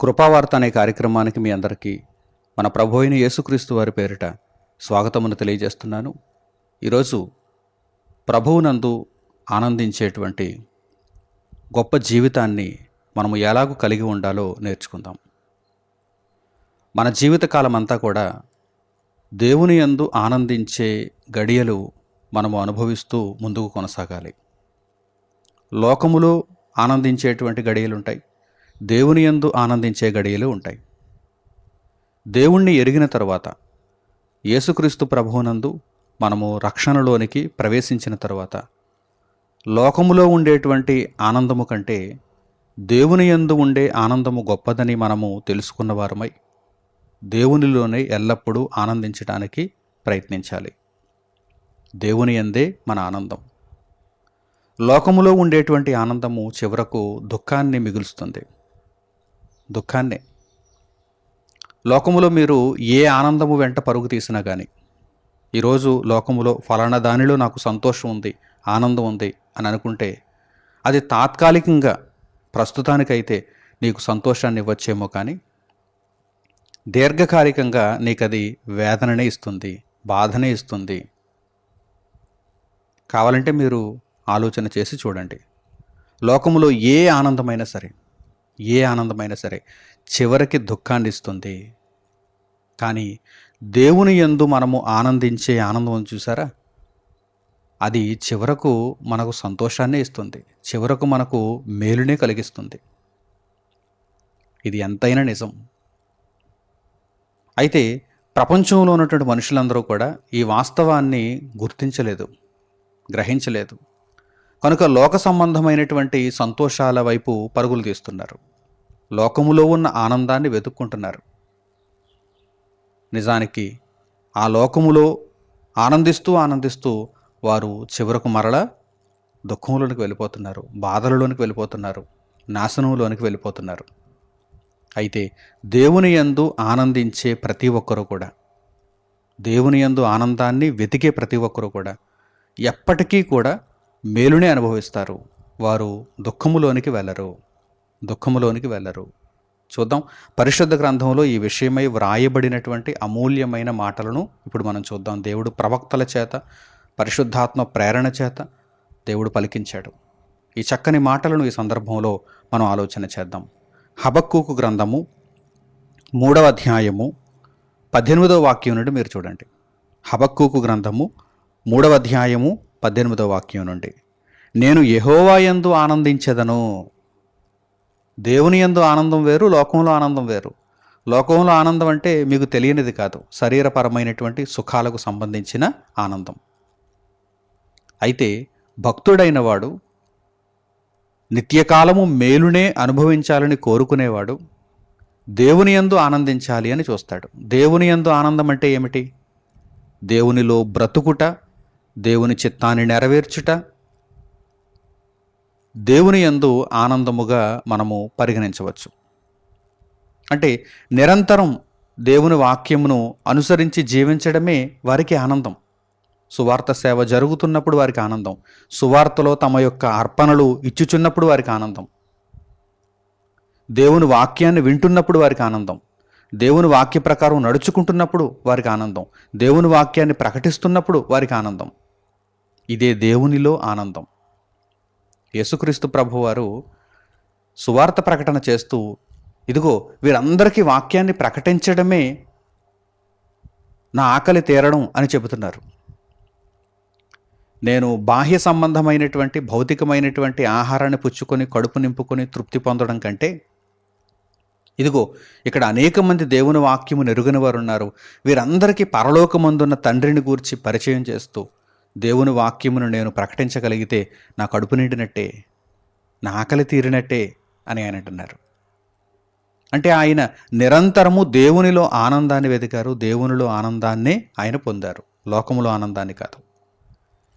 కృపావార్త అనే కార్యక్రమానికి మీ అందరికీ మన ప్రభు అయిన యేసుక్రీస్తు వారి పేరిట స్వాగతమును తెలియజేస్తున్నాను. ఈరోజు ప్రభువునందు ఆనందించేటువంటి గొప్ప జీవితాన్ని మనము ఎలాగూ కలిగి ఉండాలో నేర్చుకుందాం. మన జీవితకాలం అంతా కూడా దేవుని యందు ఆనందించే గడియలు మనము అనుభవిస్తూ ముందుకు కొనసాగాలి. లోకములో ఆనందించేటువంటి గడియలు ఉంటాయి దేవుని యందు ఆనందించే గడియలు ఉంటాయి. దేవుణ్ణి ఎరిగిన తరువాత యేసుక్రీస్తు ప్రభువునందు మనము రక్షణలోనికి ప్రవేశించిన తరువాత లోకములో ఉండేటువంటి ఆనందము కంటే దేవుని యందు ఉండే ఆనందము గొప్పదని మనము తెలుసుకున్న వారమై దేవునిలోనే ఎల్లప్పుడూ ఆనందించడానికి ప్రయత్నించాలి. దేవుని యందే మన ఆనందం. లోకములో ఉండేటువంటి ఆనందము చివరకు దుఃఖాన్ని మిగులుస్తుంది. దుఃఖాన్నే. లోకములో మీరు ఏ ఆనందము వెంట పరుగు తీసినా కానీ ఈరోజు లోకములో ఫలానా దానిలో నాకు సంతోషం ఉంది ఆనందం ఉంది అని అనుకుంటే అది తాత్కాలికంగా ప్రస్తుతానికైతే నీకు సంతోషాన్ని ఇవ్వచ్చేమో కానీ దీర్ఘకాలికంగా నీకు అది వేదననే ఇస్తుంది బాధనే ఇస్తుంది. కావాలంటే మీరు ఆలోచన చేసి చూడండి. లోకములో ఏ ఆనందమైనా సరే ఏ ఆనందమైనా సరే చివరికి దుఃఖాన్ని ఇస్తుంది కానీ దేవుని ఎందు మనము ఆనందించే ఆనందం చూసారా? అది చివరకు మనకు సంతోషాన్నే ఇస్తుంది. చివరకు మనకు మేలునే కలిగిస్తుంది. ఇది ఎంతైనా నిజం. అయితే ప్రపంచంలో ఉన్నటువంటి మనుషులందరూ కూడా ఈ వాస్తవాన్ని గుర్తించలేదు గ్రహించలేదు. కనుక లోక సంబంధమైనటువంటి సంతోషాల వైపు పరుగులు తీస్తున్నారు. లోకములో ఉన్న ఆనందాన్ని వెతుక్కుంటున్నారు. నిజానికి ఆ లోకములో ఆనందిస్తూ ఆనందిస్తూ వారు చివరకు మరల దుఃఖంలోనికి వెళ్ళిపోతున్నారు బాధలలోనికి వెళ్ళిపోతున్నారు నాశనంలోనికి వెళ్ళిపోతున్నారు. అయితే దేవుని యందు ఆనందించే ప్రతి ఒక్కరూ కూడా దేవుని యందు ఆనందాన్ని వెతికే ప్రతి ఒక్కరూ కూడా ఎప్పటికీ కూడా మేలునే అనుభవిస్తారు. వారు దుఃఖములోనికి వెళ్ళరు. దుఃఖములోనికి వెళ్ళరు. చూద్దాం. పరిశుద్ధ గ్రంథంలో ఈ విషయమై వ్రాయబడినటువంటి అమూల్యమైన మాటలను ఇప్పుడు మనం చూద్దాం. దేవుడు ప్రవక్తల చేత పరిశుద్ధాత్మ ప్రేరణ చేత దేవుడు పలికించాడు. ఈ చక్కని మాటలను ఈ సందర్భంలో మనం ఆలోచన చేద్దాం. హబక్కూకు గ్రంథము మూడవ అధ్యాయము పద్దెనిమిదవ వాక్యం నుండి మీరు చూడండి. హబక్కూకు గ్రంథము మూడవ అధ్యాయము పద్దెనిమిదో వాక్యం నుండి. నేను యహోవాయందు ఆనందించదను. దేవుని యందు ఆనందం వేరు లోకంలో ఆనందం వేరు. లోకంలో ఆనందం అంటే మీకు తెలియనిది కాదు. శరీరపరమైనటువంటి సుఖాలకు సంబంధించిన ఆనందం. అయితే భక్తుడైన వాడు నిత్యకాలము మేలునే అనుభవించాలని కోరుకునేవాడు దేవుని యందు ఆనందించాలి అని చూస్తాడు. దేవుని యందు ఆనందం అంటే ఏమిటి? దేవునిలో బ్రతుకుట దేవుని చిత్తాన్ని నెరవేర్చుట. దేవుని యందు ఆనందముగా మనము పరిగణించవచ్చు. అంటే నిరంతరం దేవుని వాక్యమును అనుసరించి జీవించడమే వారికి ఆనందం. సువార్త సేవ జరుగుతున్నప్పుడు వారికి ఆనందం. సువార్తలో తమ యొక్క అర్పణలు ఇచ్చుచున్నప్పుడు వారికి ఆనందం. దేవుని వాక్యాన్ని వింటున్నప్పుడు వారికి ఆనందం. దేవుని వాక్య ప్రకారం నడుచుకుంటున్నప్పుడు వారికి ఆనందం. దేవుని వాక్యాన్ని ప్రకటిస్తున్నప్పుడు వారికి ఆనందం. ఇదే దేవునిలో ఆనందం. యేసుక్రీస్తు ప్రభువారు సువార్త ప్రకటన చేస్తూ ఇదిగో వీరందరికీ వాక్యాన్ని ప్రకటించడమే నా ఆకలి తీరడం అని చెబుతున్నారు. నేను బాహ్య సంబంధమైనటువంటి భౌతికమైనటువంటి ఆహారాన్ని పుచ్చుకొని కడుపు నింపుకొని తృప్తి పొందడం కంటే ఇదిగో ఇక్కడ అనేక మంది దేవుని వాక్యము నెరుగని వారు ఉన్నారు వీరందరికీ పరలోకమందున్న తండ్రిని గూర్చి పరిచయం చేస్తూ దేవుని వాక్యమును నేను ప్రకటించగలిగితే నా కడుపు నిండినట్టే నా ఆకలి తీరినట్టే అని ఆయన అంటున్నారు. అంటే ఆయన నిరంతరము దేవునిలో ఆనందాన్ని వెతికారు దేవునిలో ఆనందాన్నే ఆయన పొందారు. లోకములో ఆనందాన్ని కాదు.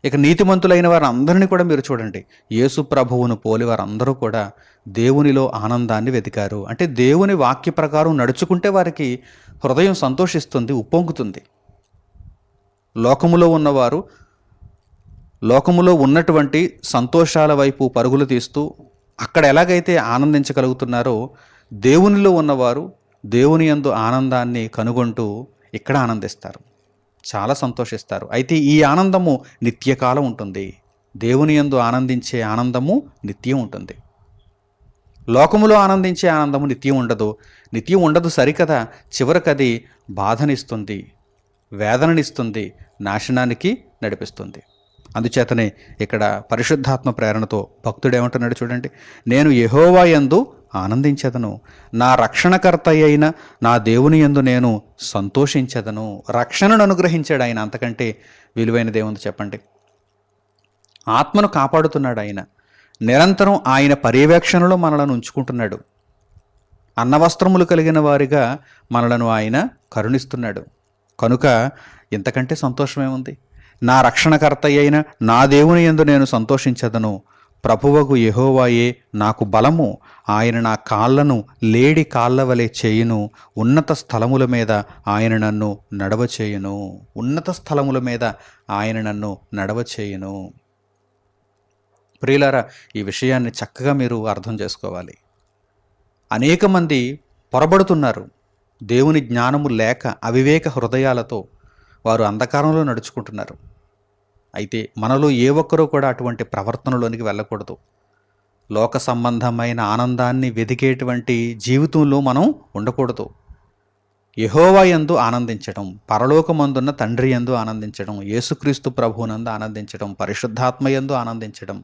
ఇక నీతిమంతులైన వారందరినీ కూడా మీరు చూడండి. యేసు ప్రభువును పోలి వారందరూ కూడా దేవునిలో ఆనందాన్ని వెతికారు అంటే దేవుని వాక్య ప్రకారం నడుచుకుంటే వారికి హృదయం సంతోషిస్తుంది ఉప్పొంగుతుంది. లోకములో ఉన్నవారు లోకములో ఉన్నటువంటి సంతోషాల వైపు పరుగులు తీస్తూ అక్కడ ఎలాగైతే ఆనందించగలుగుతున్నారో దేవునిలో ఉన్నవారు దేవుని యందు ఆనందాన్ని కనుగొంటూ ఇక్కడ ఆనందిస్తారు. చాలా సంతోషిస్తారు. అయితే ఈ ఆనందము నిత్యకాలం ఉంటుంది. దేవుని యందు ఆనందించే ఆనందము నిత్యం ఉంటుంది. లోకములో ఆనందించే ఆనందము నిత్యం ఉండదు. నిత్యం ఉండదు సరికదా. చివరికది బాధనిస్తుంది వేదననిస్తుంది నాశనానికి నడిపిస్తుంది. అందుచేతనే ఇక్కడ పరిశుద్ధాత్మ ప్రేరణతో భక్తుడేమంటున్నాడు చూడండి నేను యహోవా యందు ఆనందించదను నా రక్షణకర్త అయిన నా దేవుని యందు నేను సంతోషించదను రక్షణను అనుగ్రహించాడు ఆయన. అంతకంటే విలువైన ఏముంది చెప్పండి? ఆత్మను కాపాడుతున్నాడు ఆయన నిరంతరం ఆయన పర్యవేక్షణలో మనలను ఉంచుకుంటున్నాడు అన్నవస్త్రములు కలిగిన వారిగా మనలను ఆయన కరుణిస్తున్నాడు. కనుక ఇంతకంటే సంతోషమేముంది నా రక్షణకర్త అయిన నా దేవుని ఎందు నేను సంతోషించదను. ప్రభువగు యహోవాయే నాకు బలము. ఆయన నా కాళ్ళను లేడి కాళ్ళ వలె చేయును. ఉన్నత స్థలముల మీద ఆయన నన్ను నడవ చేయును. ఉన్నత స్థలముల మీద ఆయన నన్ను నడవ చేయును. ప్రియులారా ఈ విషయాన్ని చక్కగా మీరు అర్థం చేసుకోవాలి. అనేక మంది పొరబడుతున్నారు. దేవుని జ్ఞానము లేక అవివేక హృదయాలతో వారు అంధకారంలో నడుచుకుంటున్నారు. అయితే మనలో ఏ ఒక్కరూ కూడా అటువంటి ప్రవర్తనలోనికి వెళ్ళకూడదు. లోక సంబంధమైన ఆనందాన్ని వెదికేటువంటి జీవితంలో మనం ఉండకూడదు. యహోవా యందు ఆనందించడం పరలోకమందున్న తండ్రి యందు ఆనందించడం యేసుక్రీస్తు ప్రభువునందు ఆనందించడం పరిశుద్ధాత్మ యందు ఆనందించడం.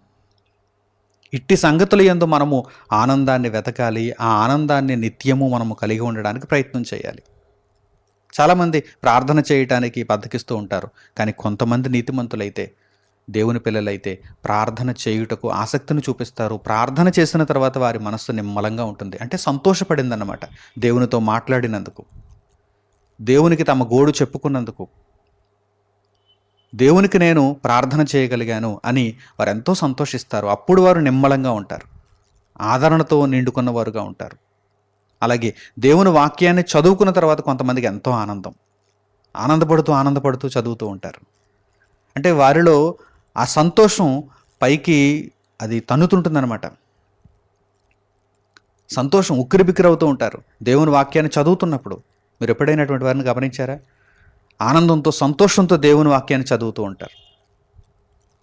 ఇట్టి సంగతుల యందు మనము ఆనందాన్ని వెతకాలి ఆ ఆనందాన్ని నిత్యము మనము కలిగి ఉండడానికి ప్రయత్నం చేయాలి. చాలామంది ప్రార్థన చేయటానికి బద్దకిస్తూ ఉంటారు. కానీ కొంతమంది నీతిమంతులైతే దేవుని పిల్లలైతే ప్రార్థన చేయుటకు ఆసక్తిని చూపిస్తారు. ప్రార్థన చేసిన తర్వాత వారి మనస్సు నిమ్మలంగా ఉంటుంది. అంటే సంతోషపడిందన్నమాట దేవునితో మాట్లాడినందుకు. దేవునికి తమ గోడు చెప్పుకున్నందుకు. దేవునికి నేను ప్రార్థన చేయగలిగాను అని వారు ఎంతో సంతోషిస్తారు. అప్పుడు వారు నిమ్మలంగా ఉంటారు. ఆదరణతో నిండుకున్నవారుగా ఉంటారు. అలాగే దేవుని వాక్యాన్ని చదువుకున్న తర్వాత కొంతమందికి ఎంతో ఆనందం. ఆనందపడుతూ ఆనందపడుతూ చదువుతూ ఉంటారు. అంటే వారిలో ఆ సంతోషం పైకి అది తన్నుతుంటుందన్నమాట. సంతోషం ఉక్కిరిబిక్కిరవుతూ ఉంటారు. దేవుని వాక్యాన్ని చదువుతున్నప్పుడు మీరు ఎప్పుడైనటువంటి వారిని గమనించారా? ఆనందంతో సంతోషంతో దేవుని వాక్యాన్ని చదువుతూ ఉంటారు.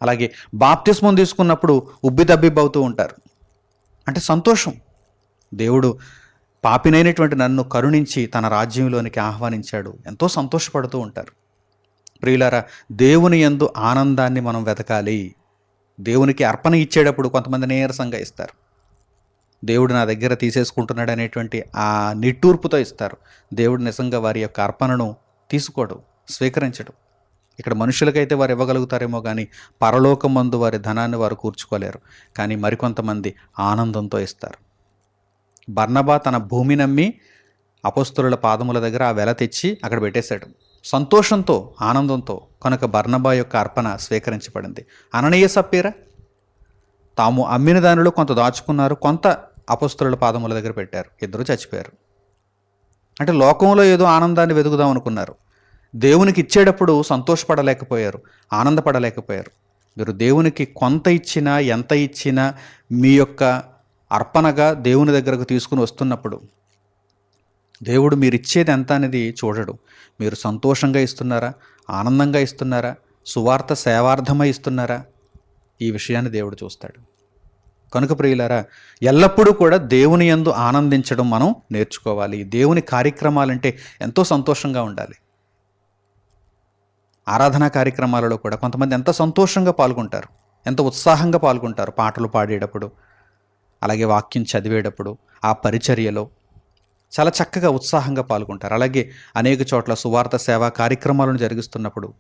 అలాగే బాప్తిస్మం తీసుకున్నప్పుడు ఉబ్బిదబ్బిబ్బవుతూ ఉంటారు. అంటే సంతోషం. దేవుడు పాపినైనటువంటి నన్ను కరుణించి తన రాజ్యంలోనికి ఆహ్వానించాడు. ఎంతో సంతోషపడుతూ ఉంటారు. ప్రియులారా దేవుని యందు ఆనందాన్ని మనం వెతకాలి. దేవునికి అర్పణ ఇచ్చేటప్పుడు కొంతమంది నీరసంగా ఇస్తారు. దేవుడు నా దగ్గర తీసేసుకుంటున్నాడు అనేటువంటి ఆ నిట్టూర్పుతో ఇస్తారు. దేవుడు నిజంగా వారి యొక్క అర్పణను తీసుకోడు స్వీకరించడు. ఇక్కడ మనుషులకైతే వారు ఇవ్వగలుగుతారేమో కానీ పరలోకమందు వారి ధనాన్ని వారు కూర్చుకోలేరు. కానీ మరికొంతమంది ఆనందంతో ఇస్తారు. బర్నబా తన భూమి నమ్మి అపస్తుల పాదముల దగ్గర ఆ వెల తెచ్చి అక్కడ పెట్టేశాడు. సంతోషంతో ఆనందంతో కనుక బర్నబా యొక్క అర్పణ స్వీకరించబడింది. అననీయ సప్పీరా? తాము అమ్మిన దానిలో కొంత దాచుకున్నారు కొంత అపస్తుల పాదముల దగ్గర పెట్టారు. ఇద్దరు చచ్చిపోయారు. అంటే లోకంలో ఏదో ఆనందాన్ని వెతుకుదాం అనుకున్నారు. దేవునికి ఇచ్చేటప్పుడు సంతోషపడలేకపోయారు ఆనందపడలేకపోయారు. మీరు దేవునికి కొంత ఇచ్చినా ఎంత ఇచ్చినా మీ యొక్క అర్పణగా దేవుని దగ్గరకు తీసుకుని వస్తున్నప్పుడు దేవుడు మీరు ఇచ్చేది ఎంత అనేది చూడడు. మీరు సంతోషంగా ఇస్తున్నారా? ఆనందంగా ఇస్తున్నారా? సువార్త సేవార్థమై ఇస్తున్నారా? ఈ విషయాన్ని దేవుడు చూస్తాడు. కనుక ప్రియులారా ఎల్లప్పుడూ కూడా దేవుని యందు ఆనందించడం మనం నేర్చుకోవాలి. దేవుని కార్యక్రమాలంటే ఎంతో సంతోషంగా ఉండాలి. ఆరాధనా కార్యక్రమాలలో కూడా కొంతమంది ఎంత సంతోషంగా పాల్గొంటారు ఎంత ఉత్సాహంగా పాల్గొంటారు పాటలు పాడేటప్పుడు. అలాగే వాక్యం చదివేటప్పుడు ఆ పరిచర్యలో చాలా చక్కగా ఉత్సాహంగా పాల్గొంటారు. అలాగే అనేక చోట్ల సువార్త సేవా కార్యక్రమాలను జరిగిస్తున్నప్పుడు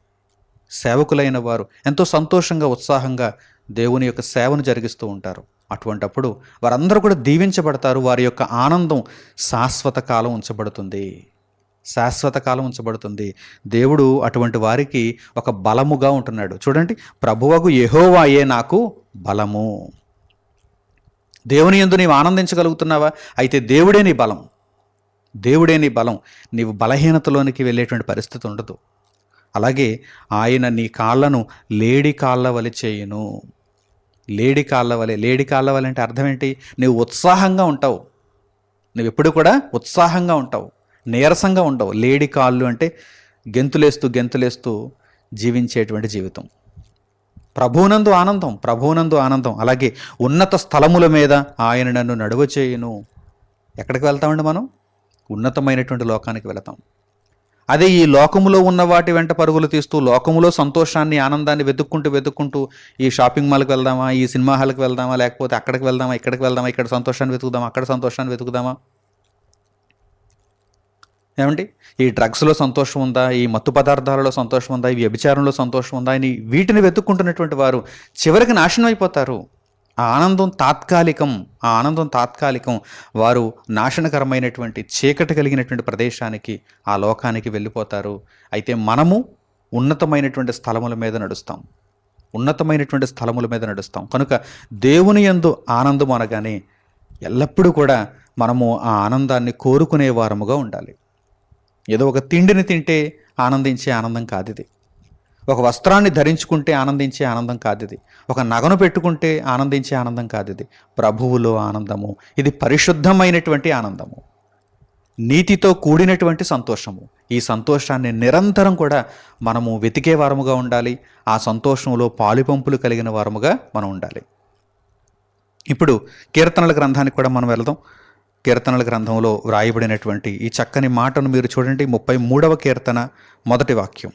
సేవకులైన వారు ఎంతో సంతోషంగా ఉత్సాహంగా దేవుని యొక్క సేవను జరిగిస్తూ ఉంటారు. అటువంటప్పుడు వారందరూ కూడా దీవించబడతారు. వారి యొక్క ఆనందం శాశ్వత కాలం ఉంచబడుతుంది. శాశ్వత కాలం ఉంచబడుతుంది. దేవుడు అటువంటి వారికి ఒక బలముగా ఉంటున్నాడు. చూడండి ప్రభువగు యహోవాయే నాకు బలము. దేవుని యందు నీవు ఆనందించగలుగుతున్నావా? అయితే దేవుడే నీ బలం. దేవుడే నీ బలం. నీవు బలహీనతలోనికి వెళ్ళేటువంటి పరిస్థితి ఉండదు. అలాగే ఆయన నీ కాళ్ళను లేడి కాళ్ళ వలె చేయును. లేడి కాళ్ళ వలె లేడి కాళ్ళ వలె అంటే అర్థం ఏంటి? నువ్వు ఉత్సాహంగా ఉంటావు. నువ్వు ఎప్పుడు కూడా ఉత్సాహంగా ఉంటావు. నీరసంగా ఉండవు. లేడి కాళ్ళు అంటే గెంతులేస్తూ గెంతులేస్తూ జీవించేటువంటి జీవితం. ప్రభువునందు ఆనందం ప్రభువునందు ఆనందం. అలాగే ఉన్నత స్థలముల మీద ఆయన నన్ను నడువ చేయును. ఎక్కడికి వెళ్తామండి మనం? ఉన్నతమైనటువంటి లోకానికి వెళతాం. అదే ఈ లోకములో ఉన్న వాటి వెంట పరుగులు తీస్తూ లోకములో సంతోషాన్ని ఆనందాన్ని వెతుక్కుంటూ వెతుక్కుంటూ ఈ షాపింగ్ మాల్కి వెళ్దామా? ఈ సినిమా హాల్కి వెళ్దామా? లేకపోతే అక్కడికి వెళ్దామా? ఇక్కడికి వెళ్దామా? ఇక్కడ సంతోషాన్ని వెతుకుదామా? అక్కడ సంతోషాన్ని వెతుకుదామా? ఏమండి? ఈ డ్రగ్స్లో సంతోషం ఉందా? ఈ మత్తు పదార్థాలలో సంతోషం ఉందా? ఈ వ్యభిచారంలో సంతోషం ఉందా? అని వీటిని వెతుక్కుంటున్నటువంటి వారు చివరికి నాశనం అయిపోతారు. ఆ ఆనందం తాత్కాలికం ఆ ఆనందం తాత్కాలికం వారు నాశనకరమైనటువంటి చీకటి కలిగినటువంటి ప్రదేశానికి ఆ లోకానికి వెళ్ళిపోతారు. అయితే మనము ఉన్నతమైనటువంటి స్థలముల మీద నడుస్తాం. ఉన్నతమైనటువంటి స్థలముల మీద నడుస్తాం. కనుక దేవుని యందు ఆనందం అనగానే ఎల్లప్పుడూ కూడా మనము ఆ ఆనందాన్ని కోరుకునే వారముగా ఉండాలి. ఏదో ఒక తిండిని తింటే ఆనందించే ఆనందం కాదు ఇది ఒక వస్త్రాన్ని ధరించుకుంటే ఆనందించే ఆనందం కాదు ఇది ఒక నగను పెట్టుకుంటే ఆనందించే ఆనందం కాదు ఇది ప్రభువులో ఆనందము. ఇది పరిశుద్ధమైనటువంటి ఆనందము. నీతితో కూడినటువంటి సంతోషము. ఈ సంతోషాన్ని నిరంతరం కూడా మనము వెతికే వారముగా ఉండాలి. ఆ సంతోషంలో పాలుపంపులు కలిగిన వారముగా మనం ఉండాలి. ఇప్పుడు కీర్తనల గ్రంథానికి కూడా మనం వెళదాం. కీర్తనల గ్రంథంలో వ్రాయబడినటువంటి ఈ చక్కని మాటను మీరు చూడండి. ముప్పై మూడవ కీర్తన మొదటి వాక్యం.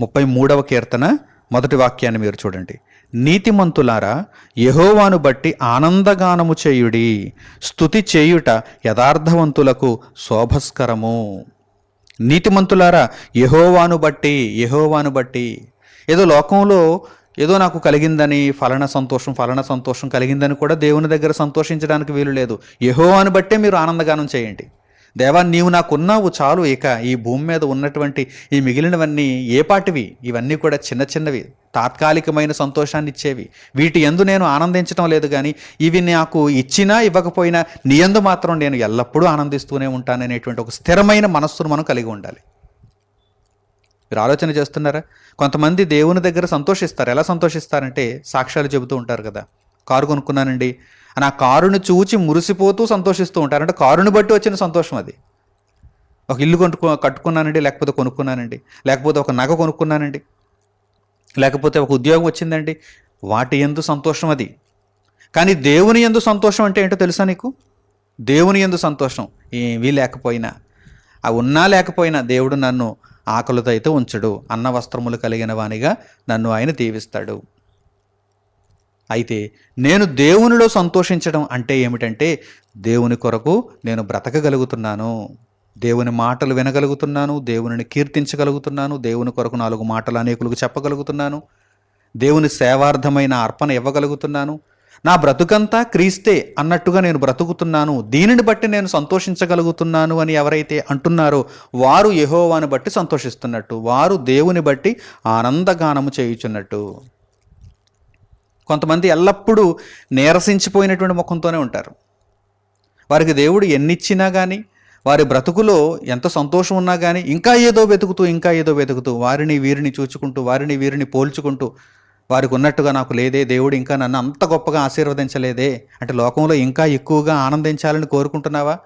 ముప్పై మూడవ కీర్తన మొదటి వాక్యాన్ని మీరు చూడండి. నీతిమంతులారా యహోవాను బట్టి ఆనందగానము చేయుడి. స్థుతి చేయుట యథార్థవంతులకు శోభస్కరము. నీతిమంతులారా యహోవాను బట్టి యహోవాను బట్టి. ఏదో లోకంలో ఏదో నాకు కలిగిందని ఫలన సంతోషం ఫలన సంతోషం కలిగిందని కూడా దేవుని దగ్గర సంతోషించడానికి వీలు లేదు. యహోవాను బట్టే మీరు ఆనందగానం చేయండి. దేవా నీవు నాకున్నావు చాలు. ఇక ఈ భూమి మీద ఉన్నటువంటి ఈ మిగిలినవన్నీ ఏ పాటివి? ఇవన్నీ కూడా చిన్న చిన్నవి తాత్కాలికమైన సంతోషాన్ని ఇచ్చేవి. వీటి ఎందు నేను ఆనందించడం లేదు కానీ ఇవి నాకు ఇచ్చినా ఇవ్వకపోయినా నీ యందు మాత్రం నేను ఎల్లప్పుడూ ఆనందిస్తూనే ఉంటాననేటువంటి ఒక స్థిరమైన మనస్సును మనం కలిగి ఉండాలి. మీరు ఆలోచన చేస్తున్నారా? కొంతమంది దేవుని దగ్గర సంతోషిస్తారు. ఎలా సంతోషిస్తారంటే సాక్ష్యాలు చెబుతూ ఉంటారు కదా. కారు కొనుక్కున్నానండి. అని ఆ కారుని చూచి మురిసిపోతూ సంతోషిస్తూ ఉంటారు. అంటే కారుని బట్టి వచ్చిన సంతోషం అది. ఒక ఇల్లు కొనుక్కో కట్టుకున్నానండి లేకపోతే కొనుక్కున్నానండి. లేకపోతే ఒక నగ కొనుక్కున్నానండి. లేకపోతే ఒక ఉద్యోగం వచ్చిందండి. వాటి ఎందు సంతోషం అది. కానీ దేవుని ఎందు సంతోషం అంటే ఏంటో తెలుసా నీకు? దేవుని ఎందు సంతోషం. ఏమీ లేకపోయినా. ఆ ఉన్నా లేకపోయినా దేవుడు నన్ను ఆకలితో అయితే ఉంచడు అన్న వస్త్రములు కలిగిన వానిగా నన్ను ఆయన దీవిస్తాడు. అయితే నేను దేవునిలో సంతోషించడం అంటే ఏమిటంటే దేవుని కొరకు నేను బ్రతకగలుగుతున్నాను దేవుని మాటలు వినగలుగుతున్నాను దేవునిని కీర్తించగలుగుతున్నాను దేవుని కొరకు నాలుగు మాటలు అనేకులకు చెప్పగలుగుతున్నాను దేవుని సేవార్థమైన అర్పణ ఇవ్వగలుగుతున్నాను నా బ్రతుకంతా క్రీస్తే అన్నట్టుగా నేను బ్రతుకుతున్నాను. దీనిని బట్టి నేను సంతోషించగలుగుతున్నాను అని ఎవరైతే అంటున్నారో వారు యెహోవాను బట్టి సంతోషిస్తున్నట్టు వారు దేవుని బట్టి ఆనందగానము చేయుచున్నట్టు. కొంతమంది ఎల్లప్పుడూ నీరసించిపోయినటువంటి ముఖంతోనే ఉంటారు. వారికి దేవుడు ఎన్నిచ్చినా కానీ వారి బ్రతుకులో ఎంత సంతోషం ఉన్నా కానీ ఇంకా ఏదో వెతుకుతూ ఇంకా ఏదో వెతుకుతూ వారిని వీరిని చూచుకుంటూ వారిని వీరిని పోల్చుకుంటూ వారికి ఉన్నట్టుగా నాకు లేదే దేవుడు ఇంకా నన్ను అంత గొప్పగా ఆశీర్వదించలేదే. అంటే లోకంలో ఇంకా ఎక్కువగా ఆనందించాలని కోరుకుంటున్నావా?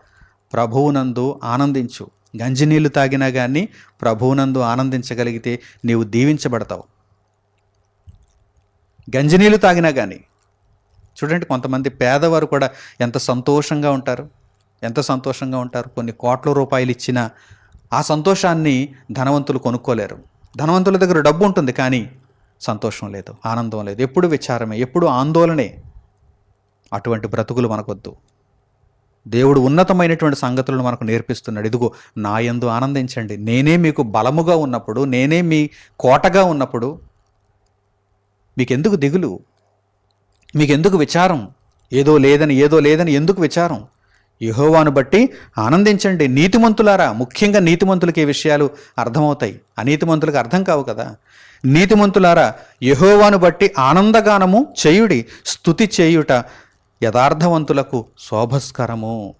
ప్రభువునందు ఆనందించు. గంజినీళ్ళు తాగినా కానీ ప్రభువునందు ఆనందించగలిగితే నీవు దీవించబడతావు. గంజినీళ్ళు తాగినా కానీ చూడండి కొంతమంది పేదవారు కూడా ఎంత సంతోషంగా ఉంటారు. ఎంత సంతోషంగా ఉంటారు. కొన్ని కోట్ల రూపాయలు ఇచ్చిన ఆ సంతోషాన్ని ధనవంతులు కొనుక్కోలేరు. ధనవంతుల దగ్గర డబ్బు ఉంటుంది కానీ సంతోషం లేదు ఆనందం లేదు ఎప్పుడు విచారమే ఎప్పుడు ఆందోళనే. అటువంటి బ్రతుకులు మనకొద్దు. దేవుడు ఉన్నతమైనటువంటి సంగతులను మనకు నేర్పిస్తున్నాడు. ఇదిగో నా యందు ఆనందించండి. నేనే మీకు బలముగా ఉన్నప్పుడు నేనే మీ కోటగా ఉన్నప్పుడు మీకెందుకు దిగులు? మీకెందుకు విచారం? ఏదో లేదని ఏదో లేదని ఎందుకు విచారం? యహోవాను బట్టి ఆనందించండి. నీతిమంతులారా ముఖ్యంగా నీతిమంతులకి ఈ విషయాలు అర్థమవుతాయి. అనీతిమంతులకు అర్థం కావు కదా. నీతిమంతులారా యహోవాను బట్టి ఆనందగానము చేయుడి స్థుతి చేయుట యథార్థవంతులకు శోభస్కరము.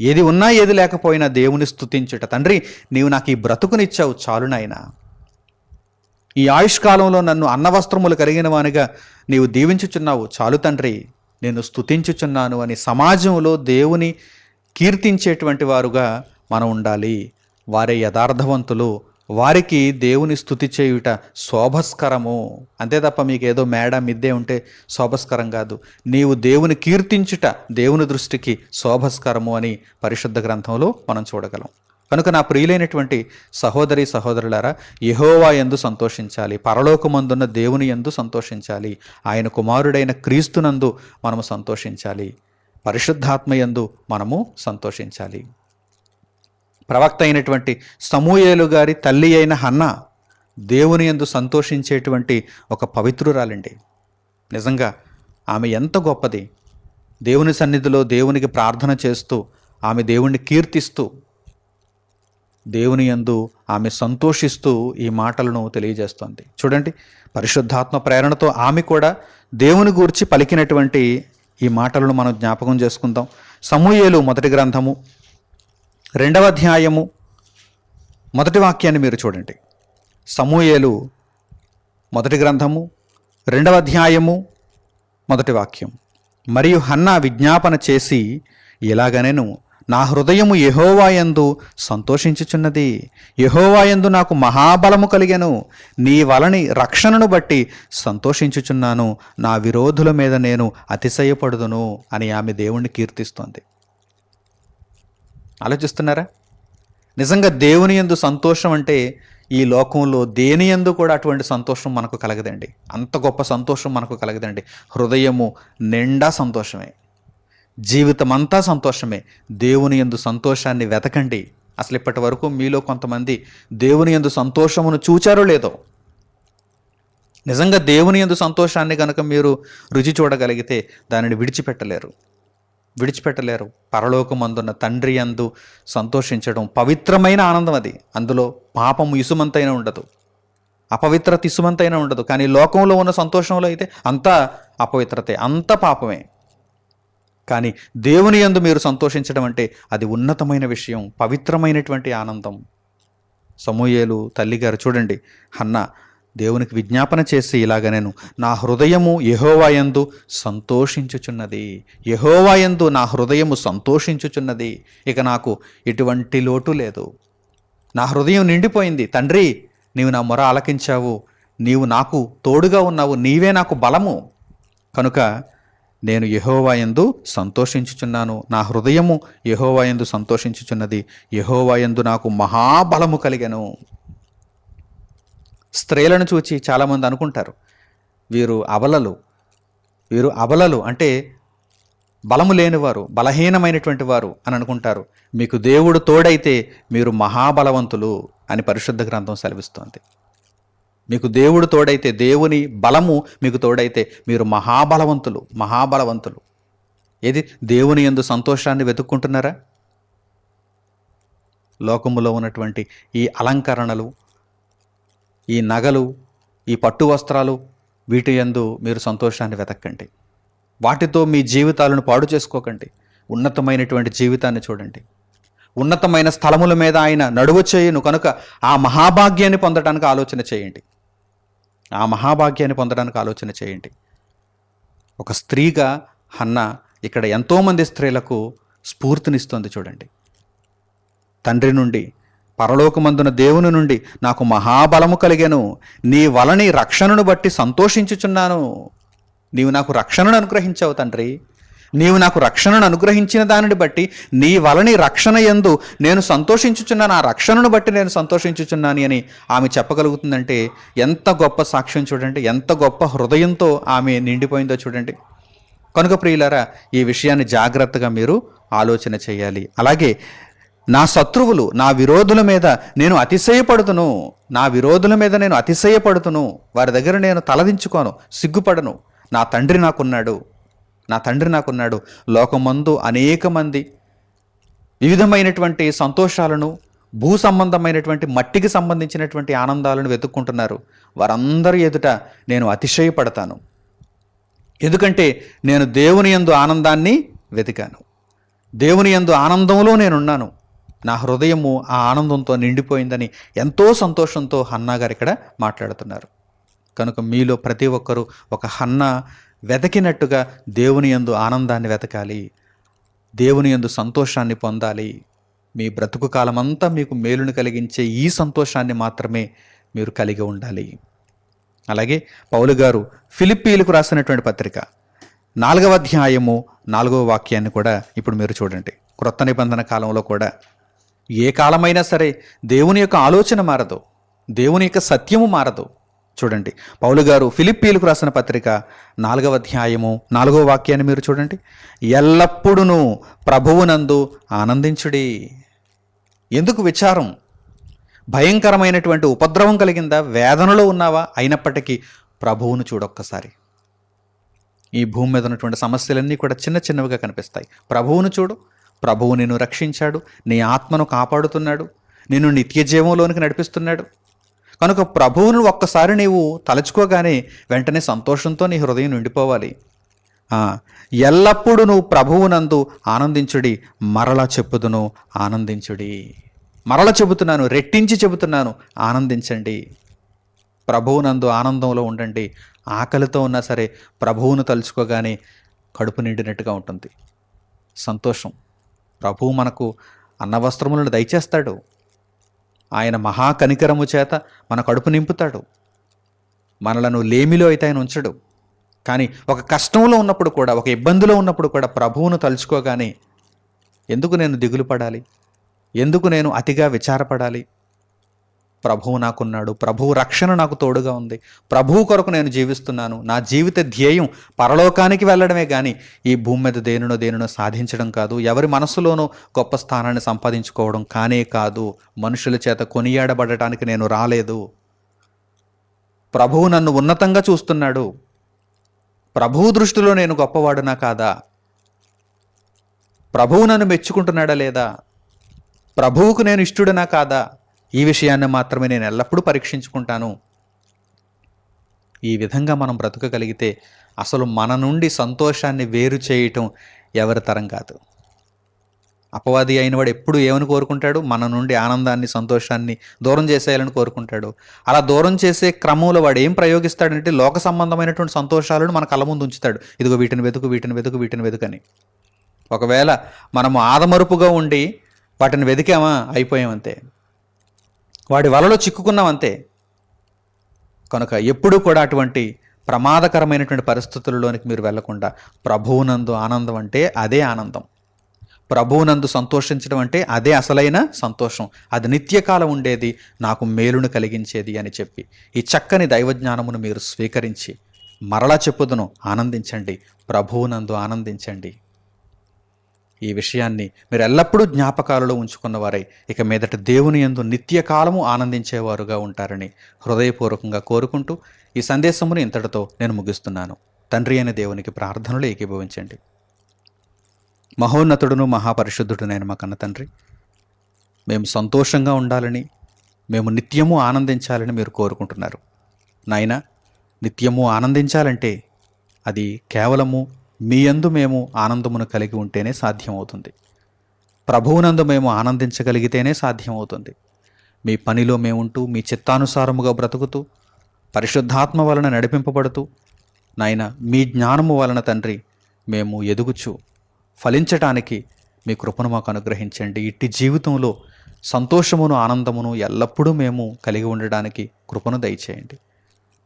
ఏది ఉన్నా ఏది లేకపోయినా దేవుని స్థుతించుట తండ్రి నీవు నాకు ఈ బ్రతుకునిచ్చావు చాలు నాయన. ఈ ఆయుష్కాలంలో నన్ను అన్నవస్త్రములు కలిగిన వానిగా నీవు దీవించుచున్నావు చాలు తండ్రి. నేను స్థుతించుచున్నాను అని సమాజంలో దేవుని కీర్తించేటువంటి వారుగా మనం ఉండాలి. వారే యథార్థవంతులు. వారికి దేవుని స్థుతి చేయుట శోభస్కరము. అంతే తప్ప మీకు ఏదో మేడ మిద్దే ఉంటే శోభస్కరం కాదు. నీవు దేవుని కీర్తించుట దేవుని దృష్టికి శోభస్కరము అని పరిశుద్ధ గ్రంథంలో మనం చూడగలం. కనుక నా ప్రియులైనటువంటి సహోదరి సహోదరులారా యహోవా ఎందు సంతోషించాలి పరలోకమందున్న దేవుని ఎందు సంతోషించాలి ఆయన కుమారుడైన క్రీస్తునందు మనము సంతోషించాలి పరిశుద్ధాత్మ యందు మనము సంతోషించాలి. ప్రవక్త అయినటువంటి సమూయేలు గారి తల్లి అయిన హన్న దేవుని యందు సంతోషించేటువంటి ఒక పవిత్రురాలండి. నిజంగా ఆమె ఎంత గొప్పది. దేవుని సన్నిధిలో దేవునికి ప్రార్థన చేస్తూ ఆమె దేవుణ్ణి కీర్తిస్తూ దేవుని యందు ఆమె సంతోషిస్తూ ఈ మాటలను తెలియజేస్తోంది. చూడండి పరిశుద్ధాత్మ ప్రేరణతో ఆమె కూడా దేవుని గూర్చి పలికినటువంటి ఈ మాటలను మనం జ్ఞాపకం చేసుకుందాం. సమూయేలు మొదటి గ్రంథము రెండవ అధ్యాయము మొదటి వాక్యాన్ని మీరు చూడండి. సమూయేలు మొదటి గ్రంథము రెండవ అధ్యాయము మొదటి వాక్యం. మరియు హన్నా విజ్ఞాపన చేసి ఇలాగనేను నా హృదయము యహోవాయందు సంతోషించుచున్నది. యహోవాయందు నాకు మహాబలము కలిగెను. నీ వలని రక్షణను బట్టి సంతోషించుచున్నాను. నా విరోధుల మీద నేను అతిశయపడుదును అని ఆమె దేవుణ్ణి కీర్తిస్తోంది. ఆలోచిస్తున్నారా? నిజంగా దేవుని యందు సంతోషం అంటే ఈ లోకంలో దేని యందు కూడా అటువంటి సంతోషం మనకు కలగదండి. అంత గొప్ప సంతోషం మనకు కలగదండి. హృదయము నిండా సంతోషమే. జీవితం అంతా సంతోషమే. దేవుని యందు సంతోషాన్ని వెతకండి. అసలు ఇప్పటి వరకు మీలో కొంతమంది దేవుని యందు సంతోషమును చూచారో లేదో? నిజంగా దేవుని యందు సంతోషాన్ని కనుక మీరు రుచి చూడగలిగితే దానిని విడిచిపెట్టలేరు. విడిచిపెట్టలేరు. పరలోకమందున్న తండ్రి అందు సంతోషించడం పవిత్రమైన ఆనందం అది. అందులో పాపము ఇసుమంతైనా ఉండదు. అపవిత్రత ఇసుమంతైనా ఉండదు. కానీ లోకంలో ఉన్న సంతోషంలో అయితే అంతా అపవిత్రతే అంత పాపమే. కానీ దేవుని యందు మీరు సంతోషించడం అంటే అది ఉన్నతమైన విషయం పవిత్రమైనటువంటి ఆనందం. సమూయేలు తల్లిగారు చూడండి హన్న దేవునికి విజ్ఞాపన చేసి ఇలాగ నేను నా హృదయము యహోవాయందు సంతోషించుచున్నది. యహోవాయందు నా హృదయము సంతోషించుచున్నది. ఇక నాకు ఎటువంటి లోటు లేదు. నా హృదయం నిండిపోయింది. తండ్రి నీవు నా మొర ఆలకించావు. నీవు నాకు తోడుగా ఉన్నావు. నీవే నాకు బలము. కనుక నేను యహోవాయందు సంతోషించుచున్నాను. నా హృదయము యహోవాయందు సంతోషించుచున్నది. యహోవాయందు నాకు మహాబలము కలిగను. స్త్రీలను చూచి చాలామంది అనుకుంటారు వీరు అబలలు వీరు అబలలు అంటే బలము లేనివారు బలహీనమైనటువంటి వారు అని అనుకుంటారు. మీకు దేవుడు తోడైతే మీరు మహాబలవంతులు అని పరిశుద్ధ గ్రంథం సెలవిస్తోంది. మీకు దేవుడు తోడైతే దేవుని బలము మీకు తోడైతే మీరు మహాబలవంతులు మహాబలవంతులు. ఏది? దేవుని ఎందు సంతోషాన్ని వెతుక్కుంటున్నారా? లోకములో ఉన్నటువంటి ఈ అలంకరణలు ఈ నగలు ఈ పట్టు వస్త్రాలు వీటి యందు మీరు సంతోషాన్ని వెతక్కండి. వాటితో మీ జీవితాలను పాడు చేసుకోకండి. ఉన్నతమైనటువంటి జీవితాన్ని చూడండి. ఉన్నతమైన స్థలముల మీద ఆయన నడువు చేయను కనుక ఆ మహాభాగ్యాన్ని పొందడానికి ఆలోచన చేయండి. ఆ మహాభాగ్యాన్ని పొందడానికి ఆలోచన చేయండి. ఒక స్త్రీగా హన్న ఇక్కడ ఎంతోమంది స్త్రీలకు స్ఫూర్తినిస్తుంది చూడండి. తండ్రి నుండి పరలోకమందున దేవుని నుండి నాకు మహాబలము కలిగాను. నీ వలని రక్షణను బట్టి సంతోషించుచున్నాను. నీవు నాకు రక్షణను అనుగ్రహించావు తండ్రి. నీవు నాకు రక్షణను అనుగ్రహించిన దానిని బట్టి నీ వలని రక్షణ ఎందు నేను సంతోషించుచున్నాను. ఆ రక్షణను బట్టి నేను సంతోషించుచున్నాను అని ఆమె చెప్పగలుగుతుందంటే ఎంత గొప్ప సాక్ష్యం చూడండి. ఎంత గొప్ప హృదయంతో ఆమె నిండిపోయిందో చూడండి. కనుక ప్రియులారా ఈ విషయాన్ని జాగ్రత్తగా మీరు ఆలోచన చేయాలి. అలాగే నా శత్రువులు నా విరోధుల మీద నేను అతిశయపడుతును. నా విరోధుల మీద నేను అతిశయపడుతును. వారి దగ్గర నేను తలదించుకోను సిగ్గుపడను. నా తండ్రి నాకున్నాడు. నా తండ్రి నాకున్నాడు. లోకమందు అనేక మంది వివిధమైనటువంటి సంతోషాలను భూ సంబంధమైనటువంటి మట్టికి సంబంధించినటువంటి ఆనందాలను వెతుక్కుంటున్నారు. వారందరి ఎదుట నేను అతిశయపడతాను. ఎందుకంటే నేను దేవుని యందు ఆనందాన్ని వెతికాను. దేవుని యందు ఆనందంలో నేనున్నాను. నా హృదయము ఆ ఆనందంతో నిండిపోయిందని ఎంతో సంతోషంతో హన్నా గారు ఇక్కడ మాట్లాడుతున్నారు. కనుక మీలో ప్రతి ఒక్కరూ ఒక హన్నా వెతకినట్టుగా దేవుని యందు ఆనందాన్ని వెతకాలి దేవుని యందు సంతోషాన్ని పొందాలి. మీ బ్రతుకు కాలమంతా మీకు మేలును కలిగించే ఈ సంతోషాన్ని మాత్రమే మీరు కలిగి ఉండాలి. అలాగే పౌలు గారు ఫిలిప్పీలకు రాసినటువంటి పత్రిక నాలుగవ అధ్యాయము నాలుగవ వాక్యాన్ని కూడా ఇప్పుడు మీరు చూడండి. క్రొత్త నిబంధన కాలంలో కూడా ఏ కాలమైనా సరే దేవుని యొక్క ఆలోచన మారదు దేవుని యొక్క సత్యము మారదు. చూడండి. పౌలు గారు ఫిలిప్పీలకు రాసిన పత్రిక నాలుగవ అధ్యాయము నాలుగవ వాక్యాన్ని మీరు చూడండి. ఎల్లప్పుడూ ప్రభువునందు ఆనందించుడి. ఎందుకు విచారం? భయంకరమైనటువంటి ఉపద్రవం కలిగిందా? వేదనలో ఉన్నావా? అయినప్పటికీ ప్రభువును చూడొక్కసారి ఈ భూమి మీద ఉన్నటువంటి సమస్యలన్నీ కూడా చిన్న చిన్నవిగా కనిపిస్తాయి. ప్రభువును చూడు. ప్రభువు నిన్ను రక్షించాడు. నీ ఆత్మను కాపాడుతున్నాడు. నిన్ను నిత్య జీవంలోనికి నడిపిస్తున్నాడు. కనుక ప్రభువును ఒక్కసారి నీవు తలుచుకోగానే వెంటనే సంతోషంతో నీ హృదయం నిండిపోవాలి. ఎల్లప్పుడూ నువ్వు ప్రభువునందు ఆనందించుడి మరలా చెప్పుదును ఆనందించుడి. మరల చెబుతున్నాను రెట్టించి చెబుతున్నాను ఆనందించండి. ప్రభువునందు ఆనందంలో ఉండండి. ఆకలితో ఉన్నా సరే ప్రభువును తలుచుకోగానే కడుపు నిండినట్టుగా ఉంటుంది. సంతోషం. ప్రభువు మనకు అన్నవస్త్రములను దయచేస్తాడు. ఆయన మహాకనికరము చేత మన కడుపు నింపుతాడు. మనలను లేమిలో అయితే ఆయన ఉంచడు. కానీ ఒక కష్టంలో ఉన్నప్పుడు కూడా ఒక ఇబ్బందిలో ఉన్నప్పుడు కూడా ప్రభువును తలుచుకోగానే ఎందుకు నేను దిగులు పడాలి ఎందుకు నేను అతిగా విచారపడాలి? ప్రభువు నాకున్నాడు. ప్రభువు రక్షణ నాకు తోడుగా ఉంది. ప్రభువు కొరకు నేను జీవిస్తున్నాను. నా జీవిత ధ్యేయం పరలోకానికి వెళ్ళడమే కానీ ఈ భూమి మీద దేనినో దేనినో సాధించడం కాదు. ఎవరి మనసులోనూ గొప్ప స్థానాన్ని సంపాదించుకోవడం కానే కాదు. మనుషుల చేత కొనియాడబడటానికి నేను రాలేదు. ప్రభువు నన్ను ఉన్నతంగా చూస్తున్నాడు. ప్రభువు దృష్టిలో నేను గొప్పవాడునా కాదా? ప్రభువు నన్ను మెచ్చుకుంటున్నాడా లేదా? ప్రభువుకు నేను ఇష్టడునా కాదా? ఈ విషయాన్ని మాత్రమే నేను ఎల్లప్పుడూ పరీక్షించుకుంటాను. ఈ విధంగా మనం బ్రతకగలిగితే అసలు మన నుండి సంతోషాన్ని వేరు చేయటం ఎవరి తరం కాదు. అపవాది అయినవాడు ఎప్పుడు ఏమని కోరుకుంటాడు? మన నుండి ఆనందాన్ని సంతోషాన్ని దూరం చేసేయాలని కోరుకుంటాడు. అలా దూరం చేసే క్రమంలో వాడు ఏం ప్రయోగిస్తాడంటే లోక సంబంధమైనటువంటి సంతోషాలను మన కళ్ళ ముందు ఉంచుతాడు. ఇదిగో వీటిని వెతుకు వీటిని వెతుకు వీటిని వెతుకని. ఒకవేళ మనము ఆదమరుపుగా ఉండి వాటిని వెతికామా? అయిపోయామంతే. వాడి వలలో చిక్కుకున్నాం అంతే. కనుక ఎప్పుడూ కూడా అటువంటి ప్రమాదకరమైనటువంటి పరిస్థితులలోనికి మీరు వెళ్ళకుండా ప్రభువునందు ఆనందం అంటే అదే ఆనందం. ప్రభువునందు సంతోషించడం అంటే అదే అసలైన సంతోషం. అది నిత్యకాలం ఉండేది నాకు మేలును కలిగించేది అని చెప్పి. ఈ చక్కని దైవజ్ఞానమును మీరు స్వీకరించి మరలా చెప్పుదును ఆనందించండి. ప్రభువునందు ఆనందించండి. ఈ విషయాన్ని మీరు ఎల్లప్పుడూ జ్ఞాపకాలలో ఉంచుకున్నవారై ఇక మీదట దేవుని యందు నిత్యకాలము ఆనందించేవారుగా ఉంటారని హృదయపూర్వకంగా కోరుకుంటూ ఈ సందేశమును ఇంతటితో నేను ముగిస్తున్నాను. తండ్రి అయిన దేవునికి ప్రార్థనలు ఏకీభవించండి. మహోన్నతుడును మహాపరిశుద్ధుడునైన మా కన్న తండ్రి మేము సంతోషంగా ఉండాలని మేము నిత్యము ఆనందించాలని మీరు కోరుకుంటున్నారు. నాయన నిత్యము ఆనందించాలంటే అది కేవలము మీ యందు మేము ఆనందమును కలిగి ఉంటేనే సాధ్యమవుతుంది. ప్రభువునందు మేము ఆనందించగలిగితేనే సాధ్యమవుతుంది. మీ పనిలో మేముంటూ మీ చిత్తానుసారముగా బ్రతుకుతూ పరిశుద్ధాత్మ వలన నడిపింపబడుతూ నాయన మీ జ్ఞానము వలన తండ్రి మేము ఎదుగుచు ఫలించటానికి మీ కృపను మాకు అనుగ్రహించండి. ఇట్టి జీవితంలో సంతోషమును ఆనందమును ఎల్లప్పుడూ మేము కలిగి ఉండడానికి కృపను దయచేయండి.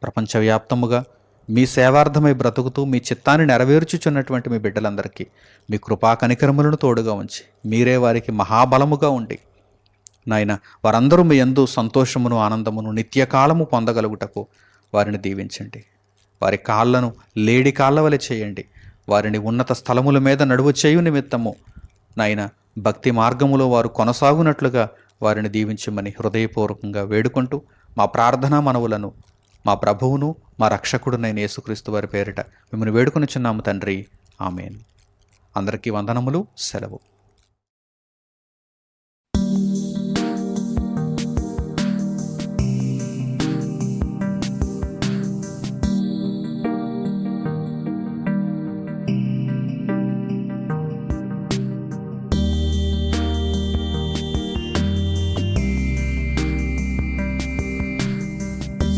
ప్రపంచవ్యాప్తముగా మీ సేవార్థమై బ్రతుకుతూ మీ చిత్తాన్ని నెరవేర్చుచున్నటువంటి మీ బిడ్డలందరికీ మీ కృపా కనికరములను తోడుగా ఉంచి మీరే వారికి మహాబలముగా ఉండి నాయన వారందరూ మీ ఎందు సంతోషమును ఆనందమును నిత్యకాలము పొందగలుగుటకు వారిని దీవించండి. వారి కాళ్ళను లేడి కాళ్ళ వలె చేయండి. వారిని ఉన్నత స్థలముల మీద నడువు చేయు నిమిత్తము నాయన భక్తి మార్గములో వారు కొనసాగునట్లుగా వారిని దీవించమని హృదయపూర్వకంగా వేడుకుంటూ మా ప్రార్థనా మనవులను మా ప్రభువును మా రక్షకుడునైన యేసుక్రీస్తు వారి పేరిట మిమ్మల్ని వేడుకొనిచున్నాము తండ్రి. ఆమెన్. అందరికీ వందనములు సెలవు.